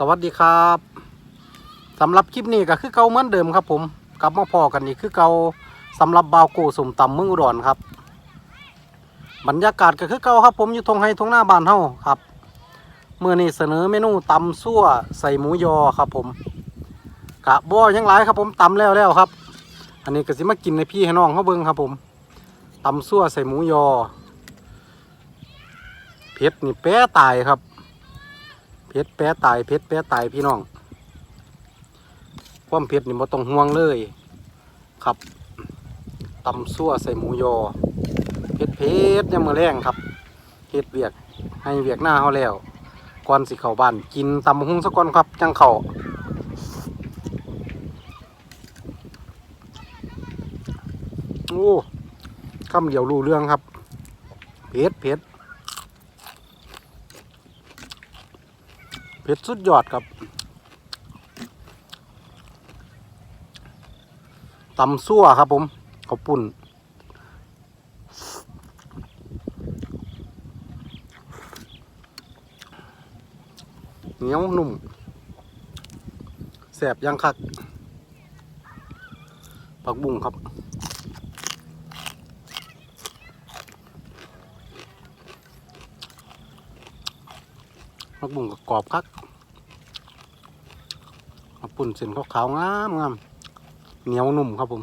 สวัสดีครับสำหรับคลิปนี้ก็คือเก่าเหมือนเดิมครับ ผมกลับมาพอกันอีกคือเก่าสำหรับบาวโกสมตำเมืองอุดรครับ บรรยากาศก็คือเก่าครับ ผมอยู่ทงไฮทงหน้าบานเฮาครับเมื่อนี้เสนอเมนูตำซั่วใส่หมูยอครับ ผมกะบ่อยังหลายครับผมตำแล้วแล้วครับ อันนี้ก็สิมากินในพี่ให้น้องเขาเบิ่งครับผมตำซั่วใส่หมูยอเผ็ดนี่แป้ตายครับ เพชรแปะตายเพชรแปะตายพี่น้องความเพชรนี่บ่ต้องห่วงเลยครับตำซั่วใส่หมูยอเพชรเพชรยังมือแรงครับเฮ็ดเวียกให้เวียกหน้าเขาแล้วก่อนสิเข้าบ้านกินตำหุ่งสักก่อนครับจังเข้าโอ้คำเดียวรู้เรื่องครับเพชรเพชร เผ็ดสุดยอดครับตำซั่วครับผมข้าวปุ่นเหนียวนุ่มแสบยังคักผักบุ้งครับ ผักบุ้งกับกรอบคักผักปุ่นเส้นขาวๆงามงามเหนียวนุ่มครับผม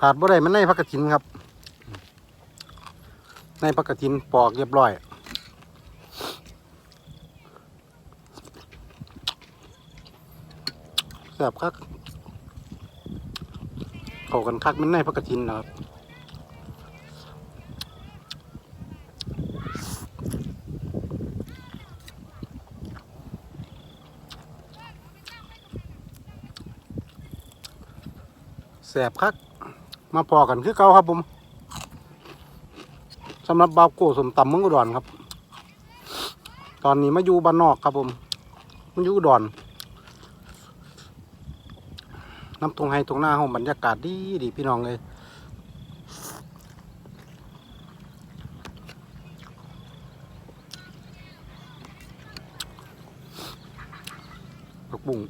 ขาดบ่ได้มันในผักกระถินครับ ในผักกระถินปอกเรียบร้อยแซ่บคัก เขากันคักมันในพักกระทินนะครับแสบคักมาพอกันคือเก่าครับผมสำหรับบาวโก้สมตำเมืองอุดรครับ ตอนนี้มาอยู่บ้านนอกครับผมมาอยู่อุดร น้ำทงไฮทงหน้าห้องบรรยากาศดีดีพี่น้องเลยผักบุ้ง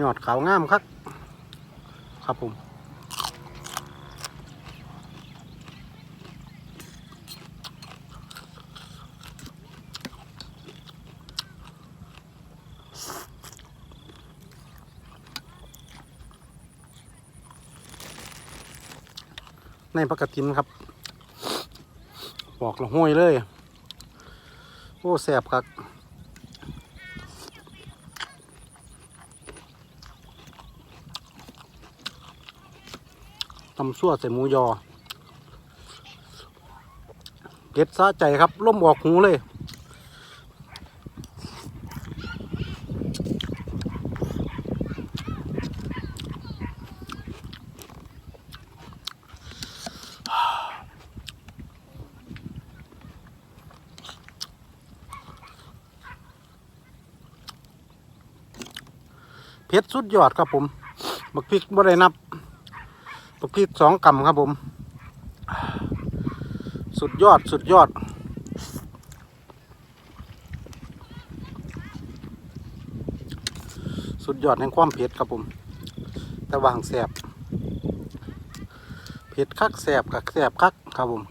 ยอดขาวงามครับ ครับผม ในปกตินครับ บอกละห้วยเลย โอ้แสบครับตำซั่วใส่หมูยอเก็ดซะใจครับล่มออกหูเลย เพชรสุดยอดครับผมบักพริกบ่ได้นับบักพริกสองกำครับผม สุดยอดสุดยอดสุดยอดแห่งความเผ็ดครับผม แต่วางแสบเผ็ดคักแสบคักแสบคักครับผม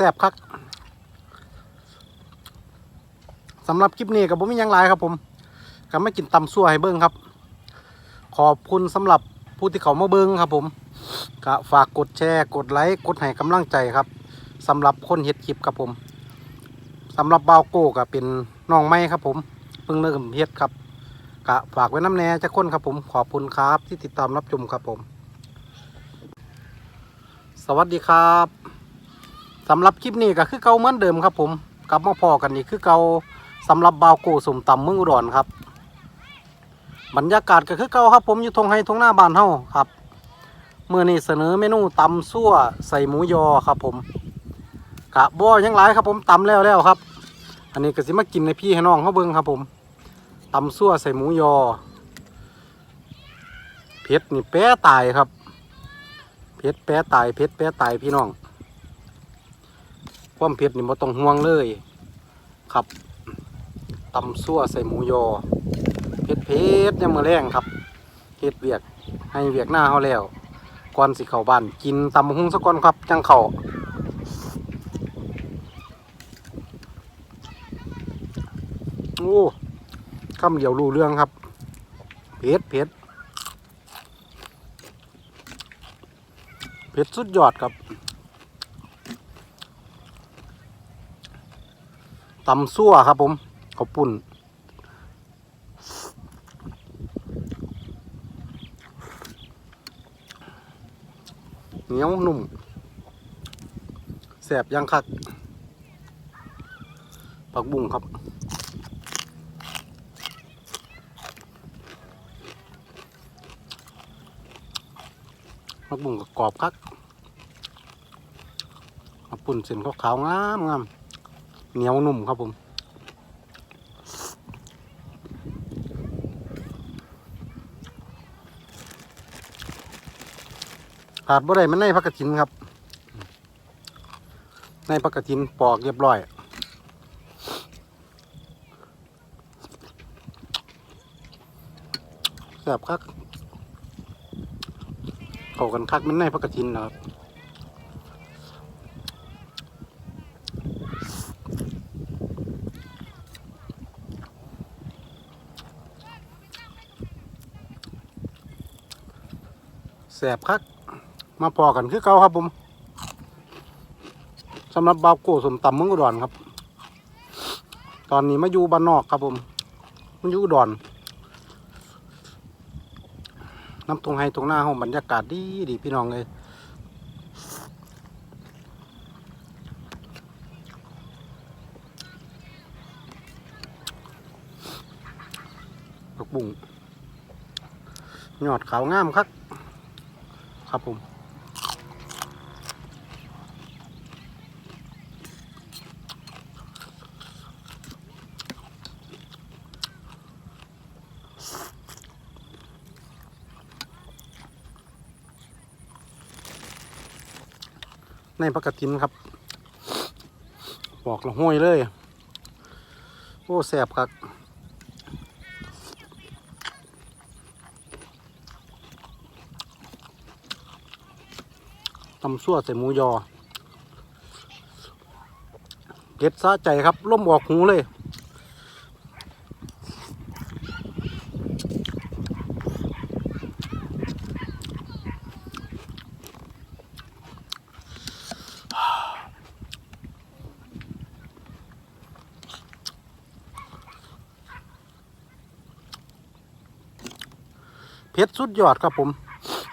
ซ่บคักสำหรับคลิปนี้กับผมมียังหลครับผมก็ไม่กินตำซั่วให้เบิ้งครับ ขอบคุณสำหรับผู้ที่เขามาเบิ้งครับผมก็ฝากกดแชร์กดไลค์กดให้กำลังใจครับสำหรับคนเฮ็ดคลิปครับผมสำหรับบาวโก้ก็เป็นน้องไม้ครับผมเพิ่งเริ่มเฮ็ดครับก็ฝากไว้น้ำแน่จะค้นครับผมขอบคุณครับที่ติดตามรับชมครับผม สวัสดีครับ สำหรับคลิปนี้ก็คือเก่าเหมือนเดิมครับผมกลับมาพอกันอีกคือเก่าสำหรับบาวโก้สมตำเมืองอุดรครับ บรรยากาศก็คือเก่าครับผมอยู่ทงไฮทงหน้าบ้านเฮาครับเมื่อนี้เสนอเมนูตำซั่วใส่หมูยอครับผมกะบ่อยังหลายครับผมตำแล้วแล้วครับ อันนี้ก็สิมากินในพี่ให้น้องเขาเบิ่งครับผมตำซั่วใส่หมูยอเผ็ดนี่แป้ตายครับเพชรแปะตายเพชรแปะตายพี่น้อง ความเพชรนี่บ่ต้องห่วงเลย ครับตำซั่วใส่หมูยอเพชรเพชรยังมือแรงครับเฮ็ดเวียกให้เวียกหน้าเขาแล้วก่อนสิเข้าบ้านกินตำบักหุงสักก่อนครับจังเข้าโอ้คำเดียวรู้เรื่องครับเพชรเพชรเผ็ดสุดยอดครับ ตำซั่วครับผมข้าวปุ่นเหนียวนุ่มแสบยังคักผักบุ้งครับ ผักบุ้งก็กรอบคักข้าวปุ่นเส้นขาวๆงามงาม เหนียวนุ่มครับผมขาดบ่ได้มันในผักกระถินครับ ในผักกระถินปอกเรียบร้อยแซ่บคักเข้ากันคักมันในผักกระถินนะครับ แสบคัก มาพอกันคือเก่าครับผมสำหรับบาวโก้สมตำเมืองอุดรครับ ตอนนี้มาอยู่บ้านนอกครับผมมาอยู่อุดรน้ำตรงไฮตรงหน้าห้องบรรยากาศดีดีพี่น้องเลยผักบุ้งยอดขาวงามครับ ครับผมในปกตินครับ บอกละห้วยเลย โอ้แสบครับ ตำซั่วใส่หมูยอเก็ดซะใจครับล่มออกหูเลยเพชรสุดยอดครับผม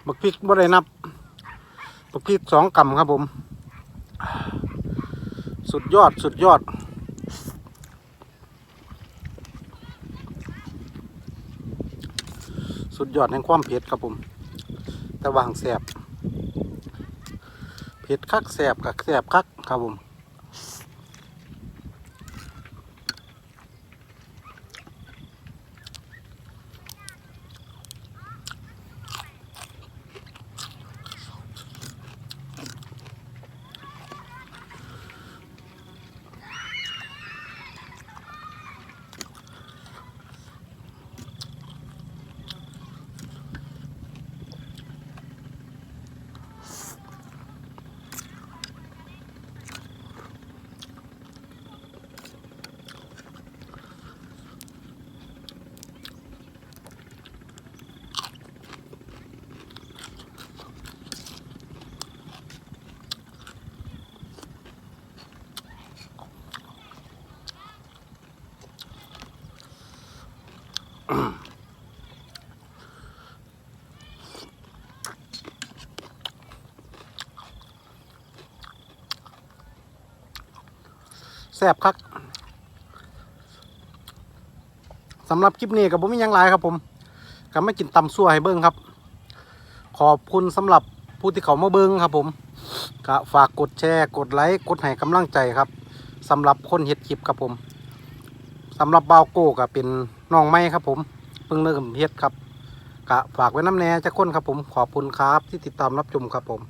บักพริกบ่ได้นับ พริกสองกำครับผม สุดยอดสุดยอด สุดยอดแห่งความเผ็ดครับผม แต่วางแสบเผ็ดคักแสบกับแสบคักครับผม แซ่บคักสำหรับคลิปนี้กับผมมียังหลครับผมก็ไม่กินตำซั่วให้เบิ้งครับ ขอบคุณสำหรับผู้ที่เขามาเบิ้งครับผมก็ฝากกดแชร์ กดไลค์กดให้กำลังใจครับสำหรับคนเฮ็ดคลิปครับผมสำหรับบาวโก้ก็เป็น น้องไม้ครับผมเพิ่งเริ่มเฮ็ดครับกะฝากไว้น้ำแน่จะคนครับผมขอบคุณครับที่ติดตามรับชมครับผม